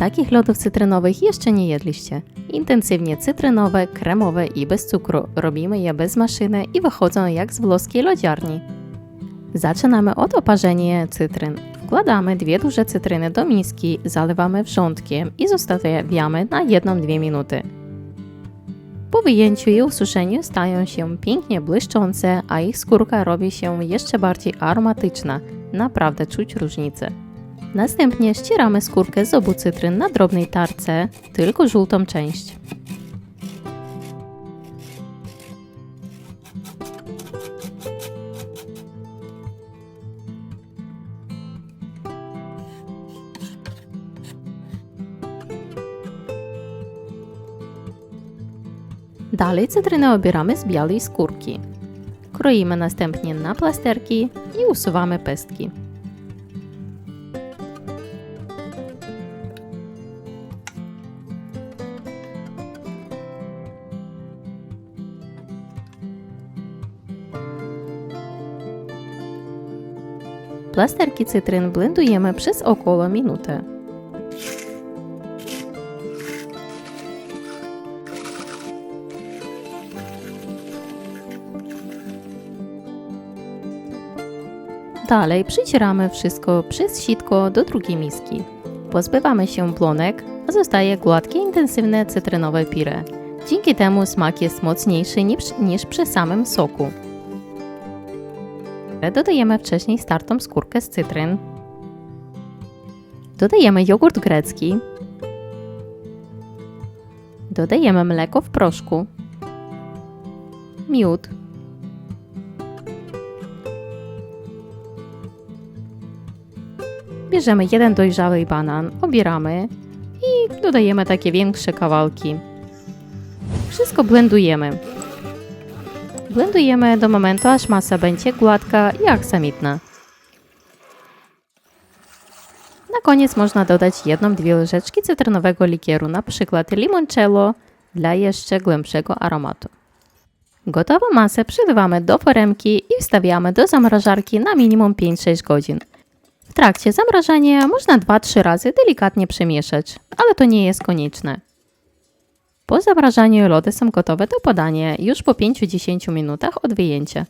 Takich lodów cytrynowych jeszcze nie jedliście. Intensywnie cytrynowe, kremowe i bez cukru. Robimy je bez maszyny i wychodzą jak z włoskiej lodziarni. Zaczynamy od oparzenia cytryn. Wkładamy dwie duże cytryny do miski, zalewamy wrzątkiem i zostawiamy na 1-2 minuty. Po wyjęciu i ususzeniu stają się pięknie błyszczące, a ich skórka robi się jeszcze bardziej aromatyczna. Naprawdę czuć różnicę. Następnie ścieramy skórkę z obu cytryn na drobnej tarce, tylko żółtą część. Dalej cytrynę obieramy z białej skórki. Kroimy następnie na plasterki i usuwamy pestki. Plasterki cytryn blendujemy przez około minutę. Dalej przycieramy wszystko przez sitko do drugiej miski. Pozbywamy się plonek, a zostaje gładkie, intensywne cytrynowe pire. Dzięki temu smak jest mocniejszy niż, niż przy samym soku. Dodajemy wcześniej startą skórkę z cytryn. Dodajemy jogurt grecki. Dodajemy mleko w proszku. Miód. Bierzemy jeden dojrzały banan, obieramy i dodajemy takie większe kawałki. Wszystko blendujemy. Blendujemy do momentu, aż masa będzie gładka i aksamitna. Na koniec można dodać jedną-dwie łyżeczki cytrynowego likieru, na przykład limoncello, dla jeszcze głębszego aromatu. Gotową masę przelewamy do foremki i wstawiamy do zamrażarki na minimum 5-6 godzin. W trakcie zamrażania można 2-3 razy delikatnie przemieszać, ale to nie jest konieczne. Po zamrażaniu lody są gotowe do podania już po 5-10 minutach od wyjęcia.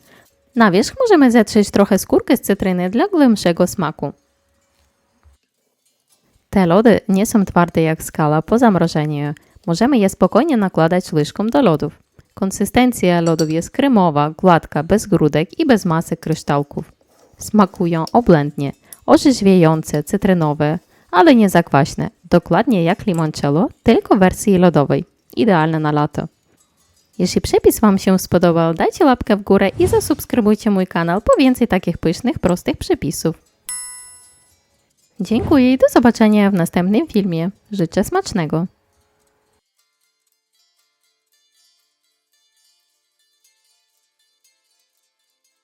Na wierzch możemy zetrzeć trochę skórkę z cytryny dla głębszego smaku. Te lody nie są twarde jak skala po zamrożeniu. Możemy je spokojnie nakładać łyżką do lodów. Konsystencja lodów jest kremowa, gładka, bez grudek i bez masy kryształków. Smakują oblędnie, orzeźwiające, cytrynowe, ale nie zakwaśne, dokładnie jak limoncello, tylko w wersji lodowej. Idealne na lato. Jeśli przepis Wam się spodobał, dajcie łapkę w górę i zasubskrybujcie mój kanał po więcej takich pysznych, prostych przepisów. Dziękuję i do zobaczenia w następnym filmie. Życzę smacznego!